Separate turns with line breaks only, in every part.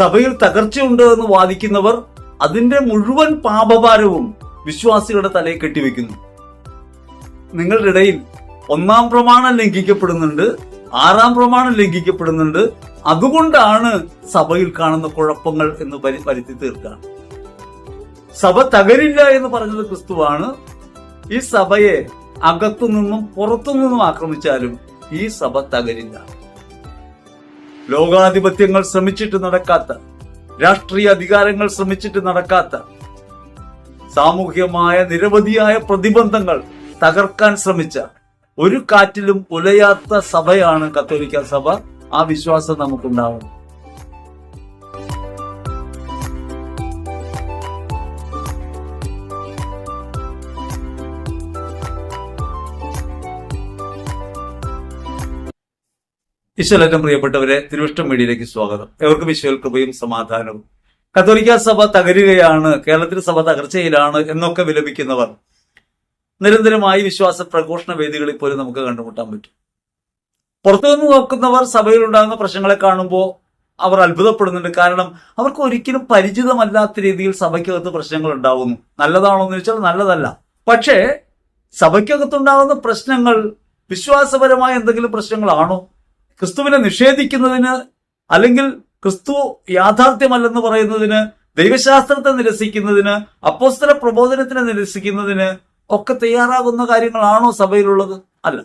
സഭയിൽ തകർച്ചയുണ്ട് എന്ന് വാദിക്കുന്നവർ അതിന്റെ മുഴുവൻ പാപഭാരവും വിശ്വാസികളുടെ തലയിൽ കെട്ടിവെക്കുന്നു. നിങ്ങളുടെ ഇടയിൽ ഒന്നാം പ്രമാണം ലംഘിക്കപ്പെടുന്നുണ്ട് ആറാം പ്രമാണം ലംഘിക്കപ്പെടുന്നുണ്ട്. അതുകൊണ്ടാണ് സഭയിൽ കാണുന്ന കുഴപ്പങ്ങൾ എന്ന് വരി- വരുത്തി തീർക്കുകയാണ് സഭ തകരില്ല എന്ന് പറഞ്ഞത് ക്രിസ്തുവാണ്. ഈ സഭയെ അകത്തു നിന്നും പുറത്തു നിന്നും ആക്രമിച്ചാലും ഈ സഭ തകരില്ല. ലോകാധിപത്യങ്ങൾ ശ്രമിച്ചിട്ട് നടക്കാത്ത രാഷ്ട്രീയ അധികാരങ്ങൾ ശ്രമിച്ചിട്ട് നടക്കാത്ത സാമൂഹ്യമായ നിരവധിയായ പ്രതിബന്ധങ്ങൾ തകർക്കാൻ ശ്രമിച്ച ഒരു കാറ്റിലും ഉലയാത്ത സഭയാണ് കത്തോലിക്ക സഭ. ആ വിശ്വാസം നമുക്കുണ്ടാവും ഈശ്വരറ്റം പ്രിയപ്പെട്ടവരെ തിരുവിഷ്ടം മീഡിയയിലേക്ക് സ്വാഗതം. എവർക്കും ഈശ്വര കൃപയും സമാധാനവും. കത്തോലിക്ക സഭ തകരുകയാണ് കേരളത്തിൽ സഭ തകർച്ചയിലാണ് എന്നൊക്കെ വിലപിക്കുന്നവർ. നിരന്തരമായി വിശ്വാസ പ്രഘോഷണ വേദികളിൽ പോലും നമുക്ക് കണ്ടുമുട്ടാൻ പറ്റും. പുറത്തുനിന്ന് നോക്കുന്നവർ സഭയിൽ ഉണ്ടാകുന്ന പ്രശ്നങ്ങളെ കാണുമ്പോൾ അവർ അത്ഭുതപ്പെടുന്നുണ്ട്. കാരണം അവർക്ക് ഒരിക്കലും പരിചിതമല്ലാത്ത രീതിയിൽ സഭയ്ക്കകത്ത് പ്രശ്നങ്ങൾ ഉണ്ടാവുന്നു നല്ലതാണോ എന്ന് ചോദിച്ചാൽ നല്ലതല്ല. പക്ഷേ സഭയ്ക്കകത്തുണ്ടാകുന്ന പ്രശ്നങ്ങൾ വിശ്വാസപരമായ എന്തെങ്കിലും പ്രശ്നങ്ങളാണോ? ക്രിസ്തുവിനെ നിഷേധിക്കുന്നതിന് അല്ലെങ്കിൽ ക്രിസ്തു യാഥാർത്ഥ്യമല്ലെന്ന് പറയുന്നതിന് ദൈവശാസ്ത്രത്തെ നിരസിക്കുന്നതിന് അപ്പോസ്തല പ്രബോധനത്തിനെ നിരസിക്കുന്നതിന് ഒക്കെ തയ്യാറാകുന്ന കാര്യങ്ങളാണോ സഭയിലുള്ളത്? അല്ല.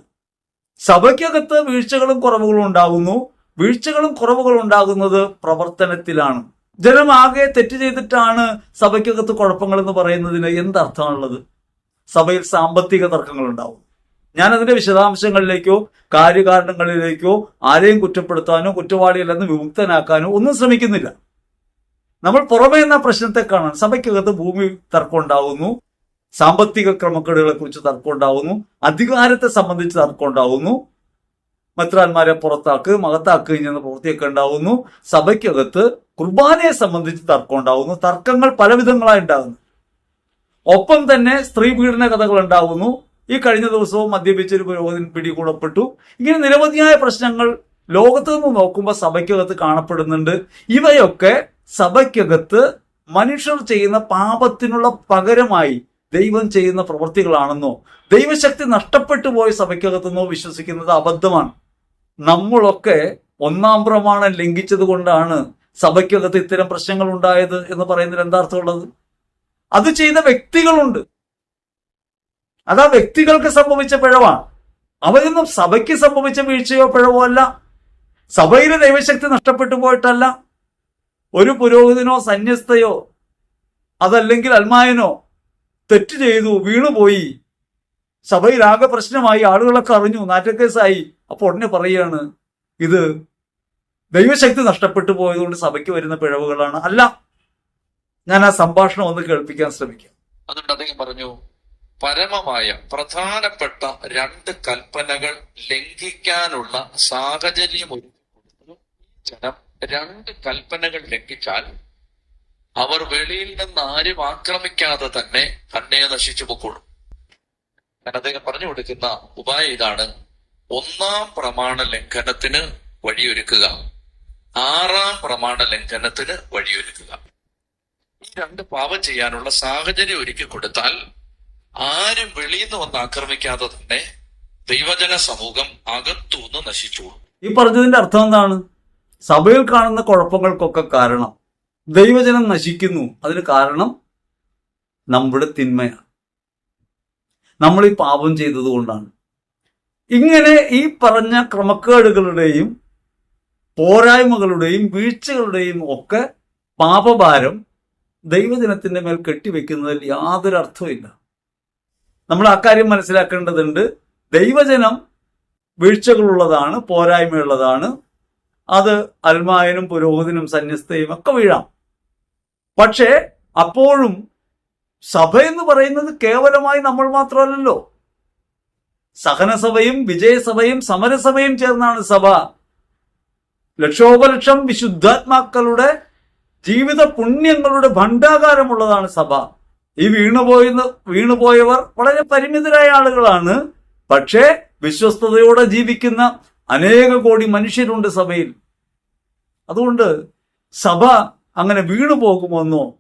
സഭയ്ക്കകത്ത് വീഴ്ചകളും കുറവുകളും ഉണ്ടാകുന്നു. വീഴ്ചകളും കുറവുകളും ഉണ്ടാകുന്നത് പ്രവർത്തനത്തിലാണ്. ജനം ആകെ തെറ്റ് ചെയ്തിട്ടാണ് സഭയ്ക്കകത്ത് കുഴപ്പങ്ങൾ എന്ന് പറയുന്നതിന് എന്തർത്ഥമാണുള്ളത് സഭയിൽ സാമ്പത്തിക തർക്കങ്ങൾ ഉണ്ടാവും ഞാൻ അതിന്റെ വിശദാംശങ്ങളിലേക്കോ കാര്യകാരണങ്ങളിലേക്കോ ആരെയും കുറ്റപ്പെടുത്താനോ കുറ്റവാളിയല്ലെന്ന് വിമുക്തനാക്കാനോ ഒന്നും ശ്രമിക്കുന്നില്ല. നമ്മൾ പുറമേ എന്ന പ്രശ്നത്തെ കാണാൻ സഭയ്ക്കകത്ത് ഭൂമി തർക്കം ഉണ്ടാകുന്നു സാമ്പത്തിക ക്രമക്കേടുകളെ കുറിച്ച് തർക്കം ഉണ്ടാവുന്നു അധികാരത്തെ സംബന്ധിച്ച് തർക്കം ഉണ്ടാവുന്നു മത്രാന്മാരെ പുറത്താക്ക് മകത്താക്ക് ഇങ്ങനെ പ്രവൃത്തിയൊക്കെ ഉണ്ടാവുന്നു. സഭയ്ക്കകത്ത് കുർബാനയെ സംബന്ധിച്ച് തർക്കം ഉണ്ടാവുന്നു തർക്കങ്ങൾ പലവിധങ്ങളായി ഉണ്ടാകുന്നു ഒപ്പം തന്നെ സ്ത്രീ പീഡന കഥകൾ ഉണ്ടാകുന്നു ഈ കഴിഞ്ഞ ദിവസവും മദ്യപിച്ചൊരു പുരോഹിതൻ പിടികൂടപ്പെട്ടു. ഇങ്ങനെ നിരവധിയായ പ്രശ്നങ്ങൾ ലോകത്ത് നിന്ന് നോക്കുമ്പോൾ സഭയ്ക്കകത്ത് കാണപ്പെടുന്നുണ്ട്. ഇവയൊക്കെ സഭയ്ക്കകത്ത് മനുഷ്യർ ചെയ്യുന്ന പാപത്തിനുള്ള പകരമായി ദൈവം ചെയ്യുന്ന പ്രവൃത്തികളാണെന്നോ ദൈവശക്തി നഷ്ടപ്പെട്ടു പോയ സഭയ്ക്കകത്തുനിന്നോ വിശ്വസിക്കുന്നത് അബദ്ധമാണ്. നമ്മളൊക്കെ ഒന്നാം പ്രമാണം ലംഘിച്ചത് കൊണ്ടാണ് സഭയ്ക്കകത്ത് ഇത്തരം പ്രശ്നങ്ങൾ ഉണ്ടായത് എന്ന് പറയുന്നതിൽ എന്താർത്ഥമുള്ളത് അത് ചെയ്ത വ്യക്തികളുണ്ട്. അത് ആ വ്യക്തികൾക്ക് സംഭവിച്ച പിഴവാണ് അവരൊന്നും സഭയ്ക്ക് സംഭവിച്ച വീഴ്ചയോ പിഴവോ അല്ല. സഭയിലെ ദൈവശക്തി നഷ്ടപ്പെട്ടു പോയിട്ടല്ല. ഒരു പുരോഹിതനോ സന്യസ്തയോ അതല്ലെങ്കിൽ അൽമായനോ തെറ്റ് ചെയ്തു വീണുപോയി സഭയിൽ ആകെ പ്രശ്നമായി ആളുകളൊക്കെ അറിഞ്ഞു നാറ്റക്കേസായി. അപ്പോൾ ഉടനെ പറയുകയാണ് ഇത് ദൈവശക്തി നഷ്ടപ്പെട്ടു പോയതുകൊണ്ട് സഭയ്ക്ക് വരുന്ന പിഴവുകളാണ്. അല്ല ഞാൻ ആ സംഭാഷണം ഒന്ന് കേൾപ്പിക്കാൻ ശ്രമിക്കാം.
അതുകൊണ്ട് അദ്ദേഹം പറഞ്ഞു പരമമായ പ്രധാനപ്പെട്ട രണ്ട് കൽപ്പനകൾ ലംഘിക്കാനുള്ള സാഹചര്യം ഒരുക്കി ജനം രണ്ട് കൽപ്പനകൾ ലംഘിച്ചാൽ അവർ വെളിയിൽ നിന്ന് ആരും ആക്രമിക്കാതെ തന്നെ തന്നെ നശിച്ചു പൊക്കോളും. ഞാൻ അദ്ദേഹം പറഞ്ഞു കൊടുക്കുന്ന ഉപായം ഇതാണ്. ഒന്നാം പ്രമാണ ലംഘനത്തിന് വഴിയൊരുക്കുക. ആറാം പ്രമാണ ലംഘനത്തിന് വഴിയൊരുക്കുക. ഈ രണ്ട് പാപം ചെയ്യാനുള്ള സാഹചര്യം ഒരുക്കി കൊടുത്താൽ ആരും വെളിയിൽ നിന്ന് വന്ന് ആക്രമിക്കാതെ തന്നെ ദൈവജന സമൂഹം അകത്തുനിന്ന് നശിച്ചു
ഈ പറഞ്ഞതിന്റെ അർത്ഥം എന്താണ്? സഭയിൽ കാണുന്ന കുഴപ്പങ്ങൾക്കൊക്കെ കാരണം ദൈവജനം നശിക്കുന്നു. അതിന് കാരണം നമ്മുടെ തിന്മയാണ്. നമ്മൾ ഈ പാപം ചെയ്തതുകൊണ്ടാണ് ഇങ്ങനെ ഈ പറഞ്ഞ ക്രമക്കേടുകളുടെയും പോരായ്മകളുടെയും വീഴ്ചകളുടെയും ഒക്കെ പാപഭാരം ദൈവജനത്തിന്റെ മേൽ കെട്ടിവെക്കുന്നതിൽ യാതൊരു അർത്ഥവുമില്ല. നമ്മൾ കാര്യം മനസ്സിലാക്കേണ്ടതുണ്ട്. ദൈവജനം വീഴ്ചകളുള്ളതാണ് പോരായ്മയുള്ളതാണ്. അത് അൽമായനും പുരോഹിതനും സന്യസ്തയും ഒക്കെ വീഴാം. പക്ഷേ അപ്പോഴും സഭ എന്ന് പറയുന്നത് കേവലമായി നമ്മൾ മാത്രമല്ലല്ലോ. സഹനസഭയും വിജയസഭയും സമരസഭയും ചേർന്നാണ് സഭ. ലക്ഷോപലക്ഷം വിശുദ്ധാത്മാക്കളുടെ ജീവിത പുണ്യങ്ങളുടെ ഭണ്ഡാകാരമുള്ളതാണ് സഭ. ഈ വീണുപോയി വീണുപോയവർ വളരെ പരിമിതരായ ആളുകളാണ്. പക്ഷേ വിശ്വസ്തയോടെ ജീവിക്കുന്ന അനേക കോടി മനുഷ്യരുണ്ട് സഭയിൽ. അതുകൊണ്ട് സഭ അങ്ങനെ വീണു പോകുമെന്നോ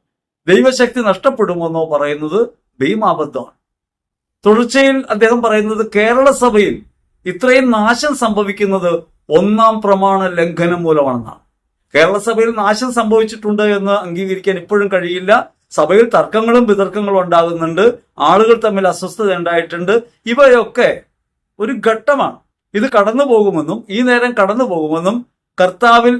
ദൈവശക്തി നഷ്ടപ്പെടുമെന്നോ പറയുന്നത് ഭീമാബദ്ധമാണ്. തുടർച്ചയിൽ അദ്ദേഹം പറയുന്നത് കേരള സഭയിൽ ഇത്രയും നാശം സംഭവിക്കുന്നത് ഒന്നാം പ്രമാണ ലംഘനം മൂലമാണെന്നാണ്. കേരള സഭയിൽ നാശം സംഭവിച്ചിട്ടുണ്ട് എന്ന് അംഗീകരിക്കാൻ ഇപ്പോഴും കഴിയില്ല. സഭയിൽ തർക്കങ്ങളും വിതർക്കങ്ങളും ഉണ്ടാകുന്നുണ്ട്. ആളുകൾ തമ്മിൽ അസ്വസ്ഥത ഉണ്ടായിട്ടുണ്ട്. ഇവയൊക്കെ ഒരു ഘട്ടമാണ്. ഇത് കടന്നു പോകുമെന്നും ഈ നേരം കടന്നു പോകുമെന്നും കർത്താവിൽ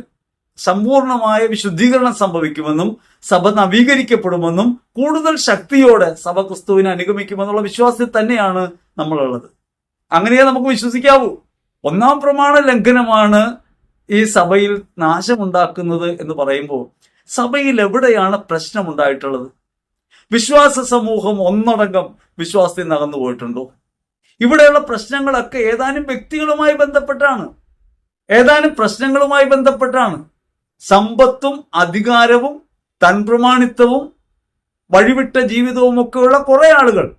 സമ്പൂർണമായ വിശുദ്ധീകരണം സംഭവിക്കുമെന്നും സഭ നവീകരിക്കപ്പെടുമെന്നും കൂടുതൽ ശക്തിയോടെ സഭ ക്രിസ്തുവിനെ അനുഗമിക്കുമെന്നുള്ള വിശ്വാസത്തിൽ തന്നെയാണ് നമ്മളുള്ളത്. അങ്ങനെയേ നമുക്ക് വിശ്വസിക്കാവൂ. ഒന്നാം പ്രമാണ ലംഘനമാണ് ഈ സഭയിൽ നാശമുണ്ടാക്കുന്നത് എന്ന് പറയുമ്പോൾ സഭയിൽ എവിടെയാണ് പ്രശ്നമുണ്ടായിട്ടുള്ളത്? വിശ്വാസ സമൂഹം ഒന്നടങ്കം വിശ്വാസത്തിൽ നകന്നു പോയിട്ടുണ്ടോ? ഇവിടെയുള്ള പ്രശ്നങ്ങളൊക്കെ ഏതാനും വ്യക്തികളുമായി ബന്ധപ്പെട്ടാണ്. ഏതാനും പ്രശ്നങ്ങളുമായി ബന്ധപ്പെട്ടാണ്. സമ്പത്തും അധികാരവും തൻപ്രമാണിത്വവും വഴിവിട്ട ജീവിതവും ഒക്കെയുള്ള കുറേ ആളുകൾ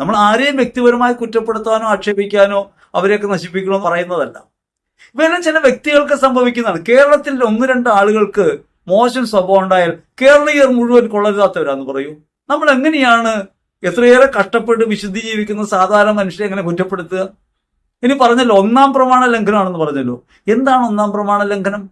നമ്മൾ ആരെയും വ്യക്തിപരമായി കുറ്റപ്പെടുത്താനോ ആക്ഷേപിക്കാനോ അവരെയൊക്കെ നശിപ്പിക്കണോ പറയുന്നതല്ല. ഇവയെല്ലാം ചില വ്യക്തികൾക്ക് സംഭവിക്കുന്നതാണ്. കേരളത്തിൽ ഒന്ന് രണ്ട് ആളുകൾക്ക് മോശം സ്വഭാവം ഉണ്ടായാൽ കേരളീയർ മുഴുവൻ കൊള്ളരുതാത്തവരാന്ന് പറയൂ. നമ്മൾ എങ്ങനെയാണ് എത്രയേറെ കഷ്ടപ്പെട്ട് വിശുദ്ധി ജീവിക്കുന്ന സാധാരണ മനുഷ്യരെ എങ്ങനെ കുറ്റപ്പെടുത്തുക? ഇനി പറഞ്ഞല്ലോ ഒന്നാം പ്രമാണ ലംഘനമാണെന്ന് പറഞ്ഞല്ലോ. എന്താണ് ഒന്നാം പ്രമാണ ലംഘനം?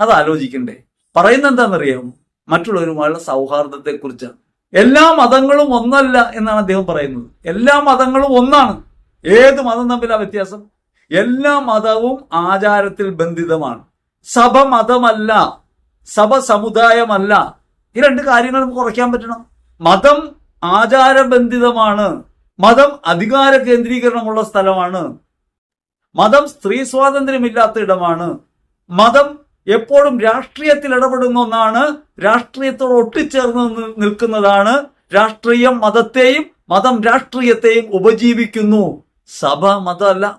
അത് ആലോചിക്കണ്ടേ. പറയുന്നത് എന്താണെന്നറിയാമോ? മറ്റുള്ളവരുമായുള്ള സൗഹാർദ്ദത്തെ കുറിച്ചാണ് എല്ലാ മതങ്ങളും ഒന്നല്ല എന്നാണ് അദ്ദേഹം പറയുന്നത്. എല്ലാ മതങ്ങളും ഒന്നാണ്. ഏത് മതം തമ്മിലാ വ്യത്യാസം? എല്ലാ മതവും ആചാരത്തിൽ ബന്ധിതമാണ്. സഭ മതമല്ല. സഭ സമുദായമല്ല ഈ രണ്ട് കാര്യങ്ങൾ നമുക്ക് കുറയ്ക്കാൻ പറ്റണം. മതം ആചാരബന്ധിതമാണ്. മതം അധികാര കേന്ദ്രീകരണമുള്ള സ്ഥലമാണ്. മതം സ്ത്രീ സ്വാതന്ത്ര്യമില്ലാത്ത ഇടമാണ്. മതം എപ്പോഴും രാഷ്ട്രീയത്തിൽ ഇടപെടുന്ന ഒന്നാണ്. രാഷ്ട്രീയത്തോട് ഒട്ടിച്ചേർന്ന് നിൽക്കുന്നതാണ്. രാഷ്ട്രീയം മതത്തെയും മതം രാഷ്ട്രീയത്തെയും ഉപജീവിക്കുന്നു. സഭ മതമല്ല.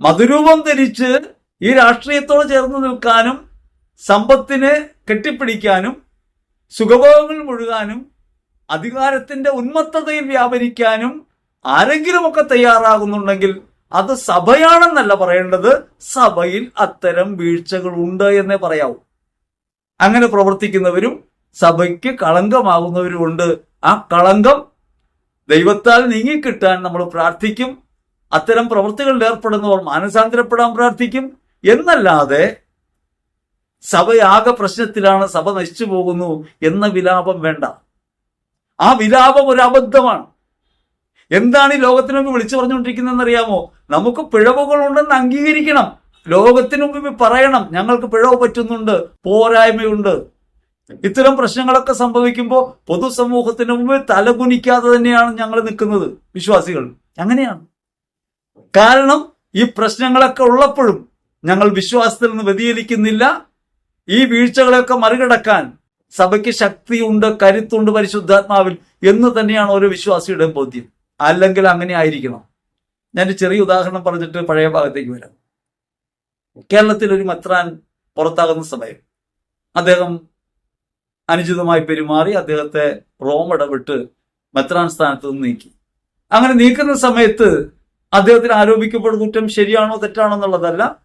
മതരൂപം ധരിച്ച് ഈ രാഷ്ട്രീയത്തോട് ചേർന്ന് നിൽക്കാനും സമ്പത്തിനെ കെട്ടിപ്പിടിക്കാനും സുഖഭോഗങ്ങൾ മുഴുകാനും അധികാരത്തിന്റെ ഉന്മത്തതയിൽ വ്യാപരിക്കാനും ആരെങ്കിലുമൊക്കെ തയ്യാറാകുന്നുണ്ടെങ്കിൽ അത് സഭയാണെന്നല്ല പറയേണ്ടത്. സഭയിൽ അത്തരം വീഴ്ചകൾ ഉണ്ട് എന്നേ പറയാവൂ. അങ്ങനെ പ്രവർത്തിക്കുന്നവരും സഭയ്ക്ക് കളങ്കമാകുന്നവരും ഉണ്ട്. ആ കളങ്കം ദൈവത്താൽ നീങ്ങിക്കിട്ടാൻ നമ്മൾ പ്രാർത്ഥിക്കും. അത്തരം പ്രവൃത്തികളിൽ ഏർപ്പെടുന്നവർ മാനസാന്തരപ്പെടാൻ പ്രാർത്ഥിക്കും. എന്നല്ലാതെ സഭയാകെ പ്രശ്നത്തിലാണ് സഭ നശിച്ചു പോകുന്നു എന്ന വിലാപം വേണ്ട. ആ വിലാപം ഒരു അബദ്ധമാണ്. എന്താണ് ഈ ലോകത്തിന് മുമ്പ് വിളിച്ചു പറഞ്ഞുകൊണ്ടിരിക്കുന്നതെന്ന് അറിയാമോ നമുക്ക് പിഴവുകളുണ്ടെന്ന് അംഗീകരിക്കണം. ലോകത്തിന് മുമ്പ് പറയണം. ഞങ്ങൾക്ക് പിഴവ് പറ്റുന്നുണ്ട് പോരായ്മയുണ്ട്. ഇത്തരം പ്രശ്നങ്ങളൊക്കെ സംഭവിക്കുമ്പോൾ പൊതുസമൂഹത്തിന് മുമ്പിൽ തലകുനിക്കാതെ തന്നെയാണ് ഞങ്ങൾ നിൽക്കുന്നത് വിശ്വാസികൾ. അങ്ങനെയാണ്. കാരണം ഈ പ്രശ്നങ്ങളൊക്കെ ഉള്ളപ്പോഴും ഞങ്ങൾ വിശ്വാസത്തിൽ നിന്ന് വ്യതിചലിക്കുന്നില്ല ഈ വീഴ്ചകളെയൊക്കെ മറികടക്കാൻ സഭയ്ക്ക് ശക്തിയുണ്ട് കരുത്തുണ്ട് പരിശുദ്ധാത്മാവിൽ എന്ന് തന്നെയാണ് ഓരോ വിശ്വാസിയുടെയും ബോധ്യം. അല്ലെങ്കിൽ അങ്ങനെ ആയിരിക്കണം. ഞാൻ ചെറിയ ഉദാഹരണം പറഞ്ഞിട്ട് പഴയ ഭാഗത്തേക്ക് വരാം. കേരളത്തിൽ ഒരു മെത്രാൻ പുറത്താകുന്ന സമയം. അദ്ദേഹം അനുചിതമായി പെരുമാറി അദ്ദേഹത്തെ റോം ഇടപെട്ട് മെത്രാൻ സ്ഥാനത്ത് നിന്ന് നീക്കി. അങ്ങനെ നീക്കുന്ന സമയത്ത് അദ്ദേഹത്തിന് ആരോപിക്കപ്പെടുന്ന കുറ്റം ശരിയാണോ തെറ്റാണോ എന്നുള്ളതല്ല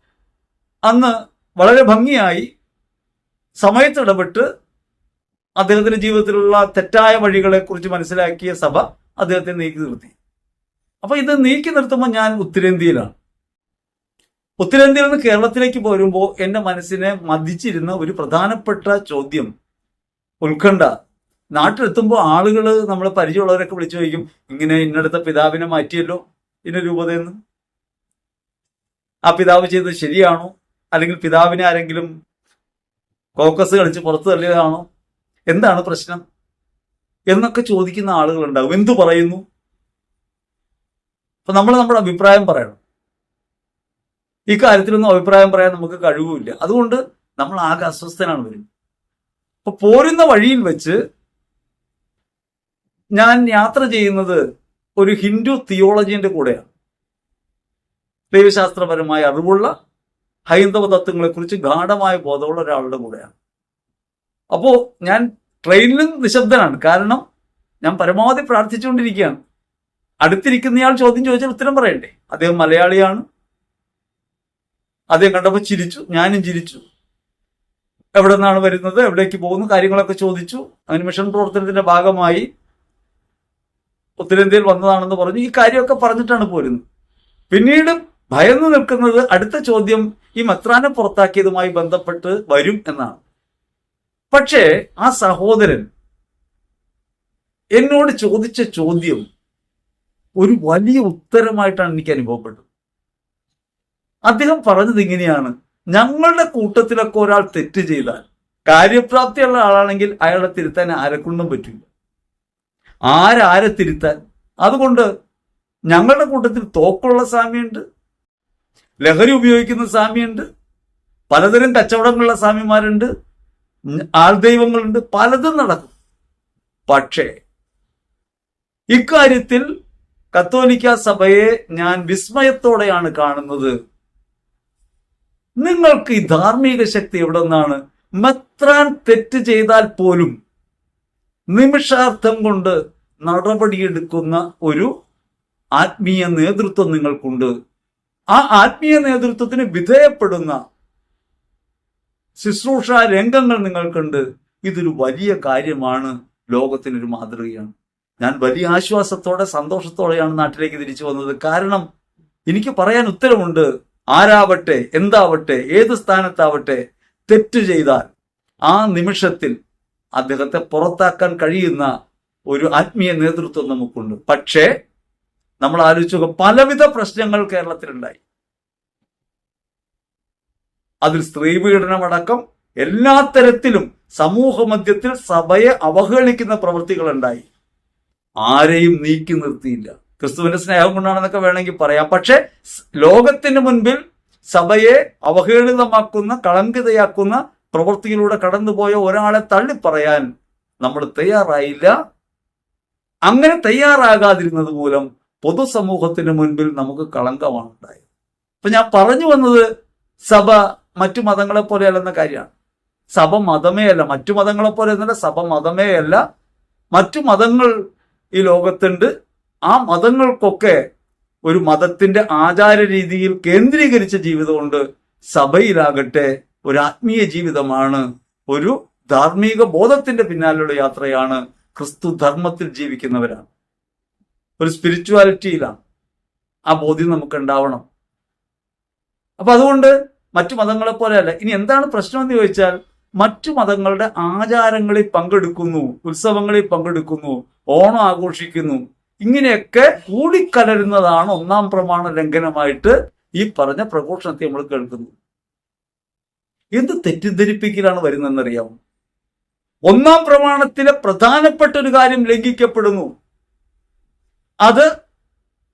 അന്ന് വളരെ ഭംഗിയായി സമയത്ത് ഇടപെട്ട് അദ്ദേഹത്തിന്റെ ജീവിതത്തിലുള്ള തെറ്റായ വഴികളെ കുറിച്ച് മനസ്സിലാക്കിയ സഭ അദ്ദേഹത്തെ നീക്കി നിർത്തി. അപ്പൊ ഇത് നീക്കി നിർത്തുമ്പോൾ ഞാൻ ഉത്തരേന്ത്യയിലാണ്. ഉത്തരേന്ത്യയിൽ നിന്ന് കേരളത്തിലേക്ക് പോരുമ്പോൾ എന്റെ മനസ്സിനെ മതിച്ചിരുന്ന ഒരു പ്രധാനപ്പെട്ട ചോദ്യം ഉത്കണ്ഠ. നാട്ടിലെത്തുമ്പോൾ ആളുകൾ നമ്മളെ പരിചയമുള്ളവരൊക്കെ വിളിച്ചു ചോദിക്കും ഇങ്ങനെ ഇന്നടുത്ത പിതാവിനെ മാറ്റിയല്ലോ? ഇന്ന രൂപതയെന്ന്? ആ പിതാവ് ചെയ്തത് ശരിയാണോ? അല്ലെങ്കിൽ പിതാവിനെ ആരെങ്കിലും കോക്കസ് കളിച്ച് പുറത്തു തള്ളിയതാണോ എന്താണ് പ്രശ്നം? എന്നൊക്കെ ചോദിക്കുന്ന ആളുകൾ ഉണ്ടാകും എന്തു പറയുന്നു? അപ്പൊ നമ്മൾ നമ്മുടെ അഭിപ്രായം പറയണം. ഈ കാര്യത്തിലൊന്നും അഭിപ്രായം പറയാൻ നമുക്ക് കഴിവുമില്ല. അതുകൊണ്ട് നമ്മൾ ആകെ അസ്വസ്ഥനാണ് വരുന്നത് അപ്പൊ പോരുന്ന വഴിയിൽ വെച്ച് ഞാൻ യാത്ര ചെയ്യുന്നത് ഒരു ഹിന്ദു തിയോളജിന്റെ കൂടെയാണ്. ദൈവശാസ്ത്രപരമായ അറിവുള്ള ഹൈന്ദവ തത്വങ്ങളെക്കുറിച്ച് ഗാഠമായ ബോധമുള്ള ഒരാളുടെ കൂടെയാണ്. അപ്പോ ഞാൻ ട്രെയിനിലും നിശബ്ദനാണ്. കാരണം ഞാൻ പരമാവധി പ്രാർത്ഥിച്ചുകൊണ്ടിരിക്കുകയാണ്. അടുത്തിരിക്കുന്നയാൾ ചോദ്യം ചോദിച്ചാൽ ഉത്തരം പറയണ്ടേ? അദ്ദേഹം മലയാളിയാണ്. അദ്ദേഹം കണ്ടപ്പോൾ ചിരിച്ചു. ഞാനും ചിരിച്ചു. എവിടെ നിന്നാണ് വരുന്നത്? എവിടേക്ക് പോകുന്നു? കാര്യങ്ങളൊക്കെ ചോദിച്ചു. അവന് മിഷൻ പ്രവർത്തനത്തിന്റെ ഭാഗമായി ഉത്തരേന്ത്യയിൽ വന്നതാണെന്ന് പറഞ്ഞു. ഈ കാര്യമൊക്കെ പറഞ്ഞിട്ടാണ് പോരുന്നത്. പിന്നീട് ഭയന്നു നിൽക്കുന്നത് അടുത്ത ചോദ്യം ഈ മെത്രാനെ പുറത്താക്കിയതുമായി ബന്ധപ്പെട്ട് വരും എന്നാണ്. പക്ഷേ ആ സഹോദരൻ എന്നോട് ചോദിച്ച ചോദ്യം ഒരു വലിയ ഉത്തരമായിട്ടാണ് എനിക്ക് അനുഭവപ്പെട്ടത്. അദ്ദേഹം പറഞ്ഞത് ഇങ്ങനെയാണ് ഞങ്ങളുടെ കൂട്ടത്തിലൊക്കെ ഒരാൾ തെറ്റ് ചെയ്താൽ കാര്യപ്രാപ്തിയുള്ള ആളാണെങ്കിൽ അയാളെ തിരുത്താൻ ആരെക്കൊണ്ടും പറ്റില്ല. ആരാരെ തിരുത്താൻ? അതുകൊണ്ട് ഞങ്ങളുടെ കൂട്ടത്തിൽ തോക്കുള്ള സ്വാമിയുണ്ട് ലഹരി ഉപയോഗിക്കുന്ന സ്വാമിയുണ്ട്. പലതരം കച്ചവടങ്ങളുള്ള സ്വാമിമാരുണ്ട്. ആൾ ആൾദൈവങ്ങളുണ്ട്. പലതും നടക്കും. പക്ഷേ ഇക്കാര്യത്തിൽ കത്തോലിക്ക സഭയെ ഞാൻ വിസ്മയത്തോടെയാണ് കാണുന്നത്. നിങ്ങൾക്ക് ഈ ധാർമ്മിക ശക്തി എവിടെ നിന്നാണ് മെത്രാൻ തെറ്റ് ചെയ്താൽ പോലും നിമിഷാർത്ഥം കൊണ്ട് നടപടിയെടുക്കുന്ന ഒരു ആത്മീയ നേതൃത്വം നിങ്ങൾക്കുണ്ട്. ആ ആത്മീയ നേതൃത്വത്തിന് വിധേയപ്പെടുന്ന ശുശ്രൂഷ രംഗങ്ങൾ നിങ്ങൾക്കുണ്ട് ഇതൊരു വലിയ കാര്യമാണ്. ലോകത്തിനൊരു മാതൃകയാണ്. ഞാൻ വലിയ ആശ്വാസത്തോടെ സന്തോഷത്തോടെയാണ് നാട്ടിലേക്ക് തിരിച്ചു വന്നത്. കാരണം എനിക്ക് പറയാൻ ഉത്തരമുണ്ട്. ആരാവട്ടെ എന്താവട്ടെ ഏത് സ്ഥാനത്താവട്ടെ തെറ്റ് ചെയ്താൽ ആ നിമിഷത്തിൽ അദ്ദേഹത്തെ പുറത്താക്കാൻ കഴിയുന്ന ഒരു ആത്മീയ നേതൃത്വം നമുക്കുണ്ട്. പക്ഷേ നമ്മൾ ആലോചിച്ചു പലവിധ പ്രശ്നങ്ങൾ കേരളത്തിലുണ്ടായി. അതിൽ സ്ത്രീ പീഡനമടക്കം എല്ലാ തരത്തിലും സമൂഹ മധ്യത്തിൽ സഭയെ അവഹേളിക്കുന്ന പ്രവൃത്തികൾ ഉണ്ടായി ആരെയും നീക്കി നിർത്തിയില്ല. ക്രിസ്തുവിന്റെ സ്നേഹം കൊണ്ടാണെന്നൊക്കെ വേണമെങ്കിൽ പറയാം. പക്ഷെ ലോകത്തിന് മുൻപിൽ സഭയെ അവഹേളിതമാക്കുന്ന കളങ്കിതയാക്കുന്ന പ്രവൃത്തിയിലൂടെ കടന്നുപോയ ഒരാളെ തള്ളിപ്പറയാൻ നമ്മൾ തയ്യാറായില്ല. അങ്ങനെ തയ്യാറാകാതിരുന്നത് മൂലം പൊതുസമൂഹത്തിന് മുൻപിൽ നമുക്ക് കളങ്കമാണ് ഉണ്ടായത് അപ്പൊ ഞാൻ പറഞ്ഞു വന്നത് സഭ മറ്റു മതങ്ങളെ പോലെയല്ലെന്ന കാര്യമാണ്. സഭ മതമേ അല്ല മറ്റു മതങ്ങളെ പോലെ എന്നല്ല സഭ മതമേ അല്ല. മറ്റു മതങ്ങൾ ഈ ലോകത്തുണ്ട്. ആ മതങ്ങൾക്കൊക്കെ ഒരു മതത്തിന്റെ ആചാര രീതിയിൽ കേന്ദ്രീകരിച്ച ജീവിതമുണ്ട്. സഭയിലാകട്ടെ ഒരു ആത്മീയ ജീവിതമാണ്. ഒരു ധാർമ്മിക ബോധത്തിന്റെ പിന്നാലെയുള്ള യാത്രയാണ് ക്രിസ്തു ധർമ്മത്തിൽ ജീവിക്കുന്നവരാണ്. ഒരു സ്പിരിച്വാലിറ്റിയിലാണ് ആ ബോധ്യം നമുക്ക് ഉണ്ടാവണം അപ്പൊ അതുകൊണ്ട് മറ്റു മതങ്ങളെ പോലെ അല്ല ഇനി എന്താണ് പ്രശ്നം എന്ന് ചോദിച്ചാൽ മറ്റു മതങ്ങളുടെ ആചാരങ്ങളിൽ പങ്കെടുക്കുന്നു ഉത്സവങ്ങളിൽ പങ്കെടുക്കുന്നു ഓണം ആഘോഷിക്കുന്നു ഇങ്ങനെയൊക്കെ കൂടിക്കലരുന്നതാണ് ഒന്നാം പ്രമാണ ലംഘനമായിട്ട് ഈ പറഞ്ഞ പ്രഘോഷണത്തെ നമ്മൾ കേൾക്കുന്നു എന്ത് തെറ്റിദ്ധരിപ്പിക്കലാണ് വരുന്നതെന്നറിയാമോ? ഒന്നാം പ്രമാണത്തിലെ പ്രധാനപ്പെട്ട ഒരു കാര്യം ലംഘിക്കപ്പെടുന്നു. അത്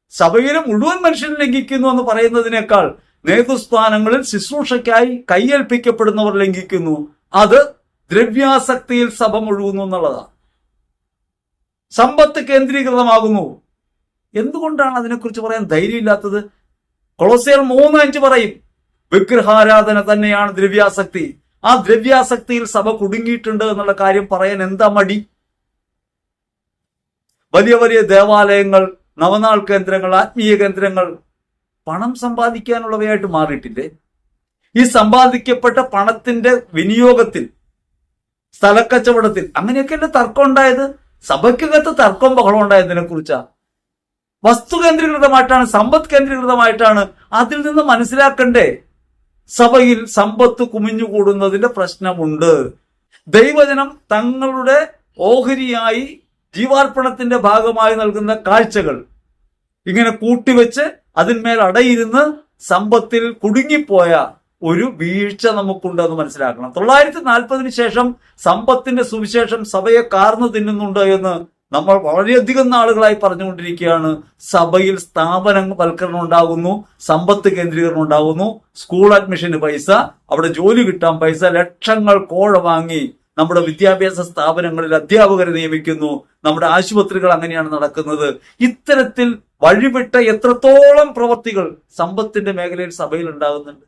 സഭയിലെ മുഴുവൻ മനുഷ്യൻ ലംഘിക്കുന്നു എന്ന് പറയുന്നതിനേക്കാൾ നേതൃസ്ഥാനങ്ങളിൽ ശുശ്രൂഷയ്ക്കായി കയ്യേൽപ്പിക്കപ്പെടുന്നവർ ലംഘിക്കുന്നു. അത് ദ്രവ്യാസക്തിയിൽ സഭ മുഴുകുന്നു എന്നുള്ളതാണ്. സമ്പത്ത് കേന്ദ്രീകൃതമാകുന്നു. എന്തുകൊണ്ടാണ് അതിനെക്കുറിച്ച് പറയാൻ ധൈര്യമില്ലാത്തത്? കൊളോസിയർ മൂന്ന് അഞ്ച് പറയും വിഗ്രഹാരാധന തന്നെയാണ് ദ്രവ്യാസക്തി. ആ ദ്രവ്യാസക്തിയിൽ സഭ കുടുങ്ങിയിട്ടുണ്ട് എന്നുള്ള കാര്യം പറയാൻ എന്താ മടി? വലിയ വലിയ ദേവാലയങ്ങൾ നവനാൾ കേന്ദ്രങ്ങൾ ആത്മീയ കേന്ദ്രങ്ങൾ പണം സമ്പാദിക്കാനുള്ളവയായിട്ട് മാറിയിട്ടില്ലേ? ഈ സമ്പാദിക്കപ്പെട്ട പണത്തിന്റെ വിനിയോഗത്തിൽ സ്ഥലക്കച്ചവടത്തിൽ അങ്ങനെയൊക്കെ എന്റെ തർക്കം ഉണ്ടായത്? സഭയ്ക്കകത്ത് തർക്കം ബഹളം ഉണ്ടായതിനെ കുറിച്ചാ വസ്തു കേന്ദ്രീകൃതമായിട്ടാണ് സമ്പത്ത് കേന്ദ്രീകൃതമായിട്ടാണ് അതിൽ നിന്ന് മനസ്സിലാക്കണ്ടേ? സഭയിൽ സമ്പത്ത് കുമിഞ്ഞുകൂടുന്നതിന്റെ പ്രശ്നമുണ്ട്. ദൈവജനം തങ്ങളുടെ ഓഹരിയായി ജീവാർപ്പണത്തിന്റെ ഭാഗമായി നൽകുന്ന കാഴ്ചകൾ ഇങ്ങനെ കൂട്ടിവെച്ച് അതിന്മേൽ അടയിരുന്ന് സമ്പത്തിൽ കുടുങ്ങിപ്പോയ ഒരു വീഴ്ച നമുക്കുണ്ട് എന്ന് മനസ്സിലാക്കണം. തൊള്ളായിരത്തി നാൽപ്പതിന് ശേഷം സമ്പത്തിന്റെ സുവിശേഷം സഭയെ കാർന്നു തിന്നുന്നുണ്ട് എന്ന് നമ്മൾ വളരെയധികം നാളുകളായി പറഞ്ഞുകൊണ്ടിരിക്കുകയാണ്. സഭയിൽ സ്ഥാപനവൽക്കരണം ഉണ്ടാകുന്നു സമ്പത്ത് കേന്ദ്രീകരണം ഉണ്ടാകുന്നു സ്കൂൾ അഡ്മിഷന് പൈസ അവിടെ ജോലി കിട്ടാൻ പൈസ ലക്ഷങ്ങൾ കോഴ വാങ്ങി നമ്മുടെ വിദ്യാഭ്യാസ സ്ഥാപനങ്ങളിൽ അധ്യാപകരെ നിയമിക്കുന്നു. നമ്മുടെ ആശുപത്രികൾ അങ്ങനെയാണ് നടക്കുന്നത്. ഇത്തരത്തിൽ വഴിവിട്ട എത്രത്തോളം പ്രവർത്തികൾ സമ്പത്തിന്റെ മേഖലയിൽ സഭയിൽ ഉണ്ടാകുന്നുണ്ട്.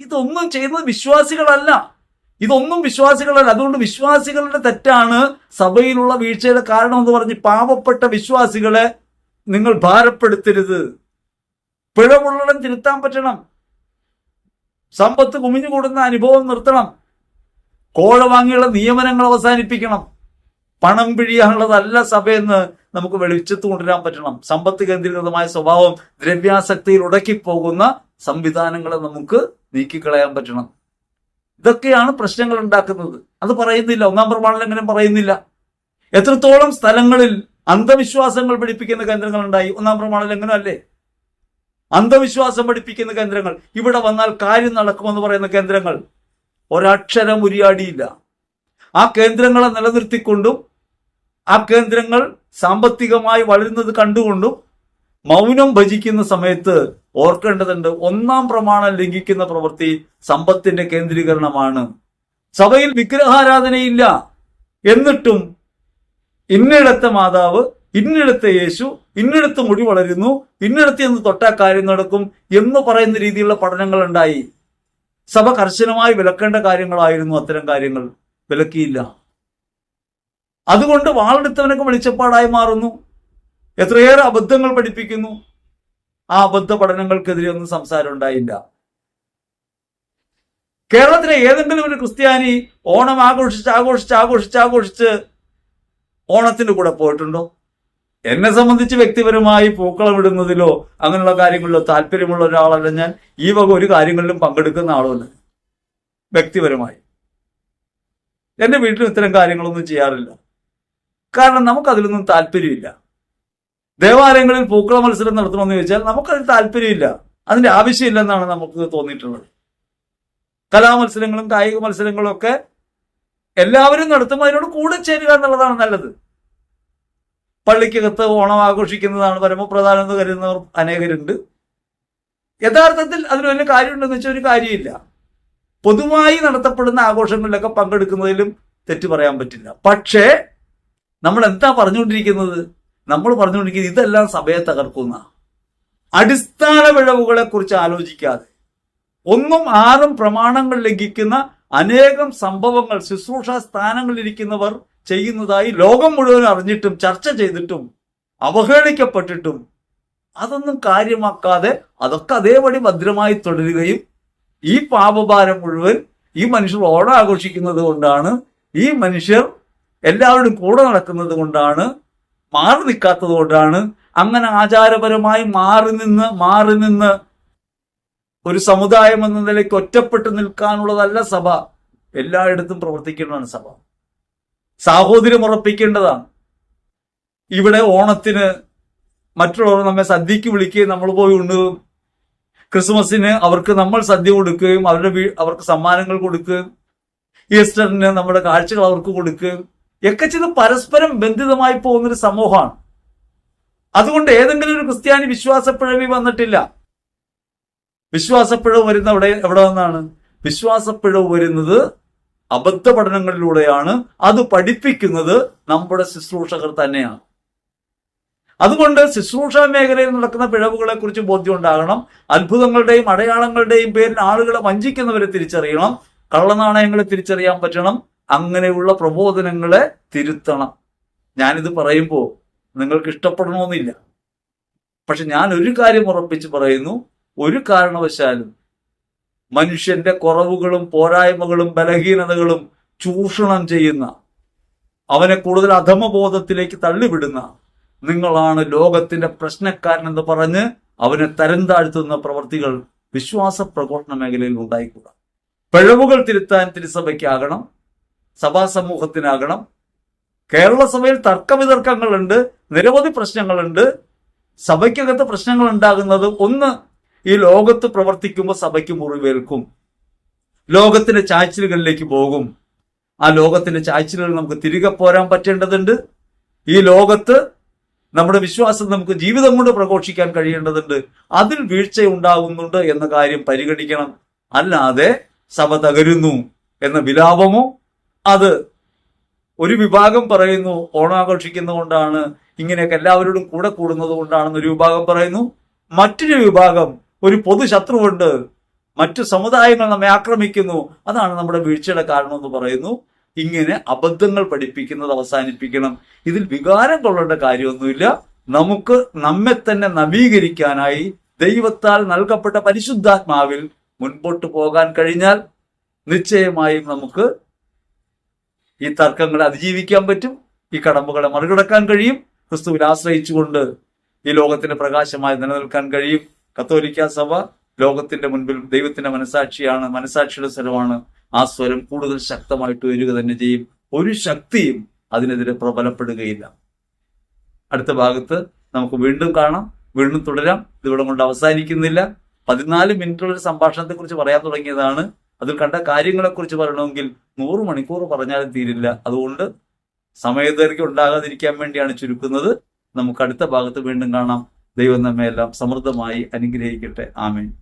ഇതൊന്നും ചെയ്യുന്നത് വിശ്വാസികളല്ല. ഇതൊന്നും വിശ്വാസികളല്ല. അതുകൊണ്ട് വിശ്വാസികളുടെ തെറ്റാണ് സഭയിലുള്ള വീഴ്ചയുടെ കാരണം എന്ന് പറഞ്ഞ് പാവപ്പെട്ട വിശ്വാസികളെ നിങ്ങൾ ഭാരപ്പെടുത്തരുത്. പിഴവുള്ളടം തിരുത്താൻ പറ്റണം. സമ്പത്ത് കുമിഞ്ഞുകൂടുന്ന അനുഭവം നിർത്തണം. കോഴ വാങ്ങിയുള്ള നിയമനങ്ങൾ അവസാനിപ്പിക്കണം. പണം പിഴിയാനുള്ളതല്ല സഭയെന്ന് നമുക്ക് വെളിച്ചത്ത് കൊണ്ടുവരാൻ പറ്റണം. സമ്പത്ത് കേന്ദ്രീകൃതമായ സ്വഭാവം ദ്രവ്യാസക്തിയിൽ ഉടക്കിപ്പോകുന്ന സംവിധാനങ്ങളെ നമുക്ക് നീക്കിക്കളയാൻ പറ്റണം. ഇതൊക്കെയാണ് പ്രശ്നങ്ങൾ ഉണ്ടാക്കുന്നത്. അത് പറയുന്നില്ല. ഒന്നാം പ്രമാണലംഘനം പറയുന്നില്ല. എത്രത്തോളം സ്ഥലങ്ങളിൽ അന്ധവിശ്വാസങ്ങൾ പഠിപ്പിക്കുന്ന കേന്ദ്രങ്ങൾ ഉണ്ടായി? ഒന്നാം പ്രമാണലംഘനം അല്ലേ? അന്ധവിശ്വാസം പഠിപ്പിക്കുന്ന കേന്ദ്രങ്ങൾ. ഇവിടെ വന്നാൽ കാര്യം നടക്കുമെന്ന് പറയുന്ന കേന്ദ്രങ്ങൾ. ഒരക്ഷരം ഉരിയാടിയില്ല. ആ കേന്ദ്രങ്ങളെ നിലനിർത്തിക്കൊണ്ടും ആ കേന്ദ്രങ്ങൾ സാമ്പത്തികമായി വളരുന്നത് കണ്ടുകൊണ്ടും മൗനം ഭജിക്കുന്ന സമയത്ത് ഓർക്കേണ്ടതുണ്ട് ഒന്നാം പ്രമാണം ലംഘിക്കുന്ന പ്രവൃത്തി സമ്പത്തിന്റെ കേന്ദ്രീകരണമാണ്. സഭയിൽ വിഗ്രഹാരാധനയില്ല. എന്നിട്ടും ഇന്നിടത്തെ മാതാവ് ഇന്നിടത്തെ യേശു ഇന്നിടത്ത് മുടി വളരുന്നു ഇന്നിടത്ത് എന്ന് തൊട്ടാ കാര്യം നടക്കും എന്ന് പറയുന്ന രീതിയിലുള്ള പഠനങ്ങൾ ഉണ്ടായി. സഭ കർശനമായി വിലക്കേണ്ട കാര്യങ്ങളായിരുന്നു അത്തരം കാര്യങ്ങൾ. വിലക്കിയില്ല. അതുകൊണ്ട് വാളെടുത്തവനൊക്കെ വെളിച്ചപ്പാടായി മാറുന്നു. എത്രയേറെ അബദ്ധങ്ങൾ പഠിപ്പിക്കുന്നു. ആ അബദ്ധ പഠനങ്ങൾക്കെതിരെ ഒന്നും സംസാരം ഉണ്ടായില്ല. കേരളത്തിലെ ഏതെങ്കിലും ഒരു ക്രിസ്ത്യാനി ഓണം ആഘോഷിച്ച് ആഘോഷിച്ച് ആഘോഷിച്ച് ആഘോഷിച്ച് ഓണത്തിന്റെ കൂടെ പോയിട്ടുണ്ടോ? എന്നെ സംബന്ധിച്ച് വ്യക്തിപരമായി പൂക്കളം ഇടുന്നതിലോ അങ്ങനെയുള്ള കാര്യങ്ങളിലോ താല്പര്യമുള്ള ഒരാളല്ല ഞാൻ. ഈ വക ഒരു കാര്യങ്ങളിലും പങ്കെടുക്കുന്ന ആളുമല്ല വ്യക്തിപരമായി. എന്റെ വീട്ടിലും ഇത്തരം കാര്യങ്ങളൊന്നും ചെയ്യാറില്ല. കാരണം നമുക്കതിലൊന്നും താല്പര്യമില്ല. ദേവാലയങ്ങളിൽ പൂക്കള മത്സരം നടത്തണമെന്ന് ചോദിച്ചാൽ നമുക്കതിൽ താല്പര്യമില്ല. അതിന്റെ ആവശ്യമില്ലെന്നാണ് നമുക്ക് തോന്നിയിട്ടുള്ളത്. കലാമത്സരങ്ങളും കായിക മത്സരങ്ങളും ഒക്കെ എല്ലാവരും നടത്തുമ്പോൾ അതിനോട് കൂടെ ചേരുക എന്നുള്ളതാണ് നല്ലത്. പള്ളിക്കകത്ത് ഓണം ആഘോഷിക്കുന്നതാണ് പരമപ്രധാനം കരുതുന്നവർ അനേകരുണ്ട്. യഥാർത്ഥത്തിൽ അതിന് വലിയ കാര്യമുണ്ടെന്ന് വെച്ചാൽ ഒരു കാര്യമില്ല. പൊതുവായി നടത്തപ്പെടുന്ന ആഘോഷങ്ങളിലൊക്കെ പങ്കെടുക്കുന്നതിലും തെറ്റ് പറയാൻ പറ്റില്ല. പക്ഷേ നമ്മൾ എന്താ പറഞ്ഞുകൊണ്ടിരിക്കുന്നത്? നമ്മൾ പറഞ്ഞുകൊണ്ടിരിക്കുന്നത് ഇതെല്ലാം സഭയെ തകർക്കുന്ന. അടിസ്ഥാന വിഴവുകളെ കുറിച്ച് ആലോചിക്കാതെ ഒന്നും ആറും പ്രമാണങ്ങൾ ലംഘിക്കുന്ന അനേകം സംഭവങ്ങൾ ശുശ്രൂഷ സ്ഥാനങ്ങളിലിരിക്കുന്നവർ ചെയ്യുന്നതായി ലോകം മുഴുവൻ അറിഞ്ഞിട്ടും ചർച്ച ചെയ്തിട്ടും അവഹേളിക്കപ്പെട്ടിട്ടും അതൊന്നും കാര്യമാക്കാതെ അതൊക്കെ അതേപടി ഭദ്രമായി തുടരുകയും ഈ പാപഭാരം മുഴുവൻ ഈ മനുഷ്യർ ഓണം ആഘോഷിക്കുന്നത് കൊണ്ടാണ് ഈ മനുഷ്യർ എല്ലാവരും കൂടെ നടക്കുന്നത് കൊണ്ടാണ് മാറി നിൽക്കാത്തത് കൊണ്ടാണ് അങ്ങനെ ആചാരപരമായി മാറി നിന്ന് മാറി നിന്ന് ഒരു സമുദായം എന്ന നിലയ്ക്ക് ഒറ്റപ്പെട്ടു നിൽക്കാനുള്ളതല്ല സഭ. എല്ലായിടത്തും പ്രവർത്തിക്കുന്നതാണ് സഭ. സാഹോദര്യം ഉറപ്പിക്കേണ്ടതാണ്. ഇവിടെ ഓണത്തിന് മറ്റുള്ളവർ നമ്മെ സദ്യക്ക് വിളിക്കുകയും നമ്മൾ പോയി ഉണ്ണുകയും ക്രിസ്മസിന് അവർക്ക് നമ്മൾ സദ്യ കൊടുക്കുകയും അവരുടെ അവർക്ക് സമ്മാനങ്ങൾ കൊടുക്കുകയും ഈസ്റ്ററിന് നമ്മുടെ കാഴ്ചകൾ അവർക്ക് കൊടുക്കുകയും ഒക്കെ ചെയ്ത് പരസ്പരം ബന്ധിതമായി പോകുന്നൊരു സമൂഹമാണ്. അതുകൊണ്ട് ഏതെങ്കിലും ഒരു ക്രിസ്ത്യാനി വിശ്വാസപ്പിഴവി വന്നിട്ടില്ല. വിശ്വാസപ്പിഴവ് വരുന്ന എവിടെ എവിടെ നിന്നാണ് വിശ്വാസപ്പിഴവ് വരുന്നത് അബദ്ധ പഠനങ്ങളിലൂടെയാണ് അത് പഠിപ്പിക്കുന്നത് നമ്മുടെ ശുശ്രൂഷകർ തന്നെയാണ്. അതുകൊണ്ട് ശുശ്രൂഷ മേഖലയിൽ നടക്കുന്ന പിഴവുകളെ കുറിച്ച് ബോധ്യം ഉണ്ടാകണം അത്ഭുതങ്ങളുടെയും അടയാളങ്ങളുടെയും പേരിൽ ആളുകളെ വഞ്ചിക്കുന്നവരെ തിരിച്ചറിയണം. കള്ളനാണയങ്ങളെ തിരിച്ചറിയാൻ പറ്റണം. അങ്ങനെയുള്ള പ്രബോധനങ്ങളെ തിരുത്തണം. ഞാനിത് പറയുമ്പോൾ നിങ്ങൾക്ക് ഇഷ്ടപ്പെടണമെന്നില്ല പക്ഷെ ഞാൻ ഒരു കാര്യം ഉറപ്പിച്ച് പറയുന്നു. ഒരു കാരണവശാലും മനുഷ്യന്റെ കുറവുകളും പോരായ്മകളും ബലഹീനതകളും ചൂഷണം ചെയ്യുന്ന അവനെ കൂടുതൽ അധമബോധത്തിലേക്ക് തള്ളിവിടുന്ന നിങ്ങളാണ് ലോകത്തിന്റെ പ്രശ്നക്കാരൻ എന്ന് പറഞ്ഞ് അവനെ തരം താഴ്ത്തുന്ന പ്രവർത്തികൾ വിശ്വാസ പ്രഘോഷണ മേഖലയിൽ ഉണ്ടായിക്കൂടാ. പിഴവുകൾ തിരുത്താൻ തിരുസഭയ്ക്കാകണം സഭാ സമൂഹത്തിനാകണം. കേരള സഭയിൽ തർക്കവിതർക്കങ്ങളുണ്ട് നിരവധി പ്രശ്നങ്ങളുണ്ട്. സഭയ്ക്കകത്ത് പ്രശ്നങ്ങൾ ഉണ്ടാകുന്നത് ഒന്ന് ഈ ലോകത്ത് പ്രവർത്തിക്കുമ്പോൾ സഭയ്ക്ക് മുറിവേൽക്കും. ലോകത്തിന്റെ ചായ്ച്ചിലുകളിലേക്ക് പോകും. ആ ലോകത്തിന്റെ ചായ്ച്ചിലുകൾ നമുക്ക് തിരികെ പോരാൻ പറ്റേണ്ടതുണ്ട്. ഈ ലോകത്ത് നമ്മുടെ വിശ്വാസം നമുക്ക് ജീവിതം കൊണ്ട് പ്രഘോഷിക്കാൻ കഴിയേണ്ടതുണ്ട്. അതിൽ വീഴ്ച ഉണ്ടാകുന്നുണ്ട് എന്ന കാര്യം പരിഗണിക്കണം. അല്ലാതെ സഭ തകരുന്നു എന്ന വിലാപമോ? അത് ഒരു വിഭാഗം പറയുന്നു ഓണാഘോഷിക്കുന്നതുകൊണ്ടാണ് ഇങ്ങനെയൊക്കെ എല്ലാവരോടും കൂടെ കൂടുന്നത് കൊണ്ടാണെന്ന് ഒരു വിഭാഗം പറയുന്നു. മറ്റൊരു വിഭാഗം ഒരു പൊതു ശത്രുവുണ്ട് മറ്റു സമുദായങ്ങൾ നമ്മെ ആക്രമിക്കുന്നു. അതാണ് നമ്മുടെ വീഴ്ചയുടെ കാരണം എന്ന് പറയുന്നു. ഇങ്ങനെ അബദ്ധങ്ങൾ പഠിപ്പിക്കുന്നത് അവസാനിപ്പിക്കണം. ഇതിൽ വികാരം കൊള്ളേണ്ട കാര്യമൊന്നുമില്ല. നമുക്ക് നമ്മെ തന്നെ നവീകരിക്കാനായി ദൈവത്താൽ നൽകപ്പെട്ട പരിശുദ്ധാത്മാവിൽ മുൻപോട്ട് പോകാൻ കഴിഞ്ഞാൽ നിശ്ചയമായും നമുക്ക് ഈ തർക്കങ്ങളെ അതിജീവിക്കാൻ പറ്റും. ഈ കടമ്പകളെ മറികടക്കാൻ കഴിയും. ക്രിസ്തുവിൽ ആശ്രയിച്ചുകൊണ്ട് ഈ ലോകത്തിന്റെ പ്രകാശമായി നിലനിൽക്കാൻ കഴിയും. കത്തോലിക്ക സഭ ലോകത്തിന്റെ മുൻപിൽ ദൈവത്തിന്റെ മനസാക്ഷിയാണ് മനസാക്ഷിയുടെ സ്ഥലമാണ്. ആ സ്വരം കൂടുതൽ ശക്തമായിട്ട് വരിക തന്നെ ചെയ്യും. ഒരു ശക്തിയും അതിനെതിരെ പ്രബലപ്പെടുകയില്ല. അടുത്ത ഭാഗത്ത് നമുക്ക് വീണ്ടും കാണാം. വീണ്ടും തുടരാം. ഇതിവിടെ കൊണ്ട് അവസാനിക്കുന്നില്ല. പതിനാല് മിനിറ്റുള്ള സംഭാഷണത്തെ കുറിച്ച് പറയാൻ തുടങ്ങിയതാണ്. അതിൽ കണ്ട കാര്യങ്ങളെക്കുറിച്ച് പറയണമെങ്കിൽ നൂറ് മണിക്കൂർ പറഞ്ഞാലും തീരില്ല. അതുകൊണ്ട് സമയദൈർഘ്യം ഉണ്ടാകാതിരിക്കാൻ വേണ്ടിയാണ് ചുരുക്കുന്നത്. നമുക്ക് അടുത്ത ഭാഗത്ത് വീണ്ടും കാണാം. ദൈവം നമ്മെ എല്ലാം സമൃദ്ധമായി അനുഗ്രഹിക്കട്ടെ. ആമേൻ.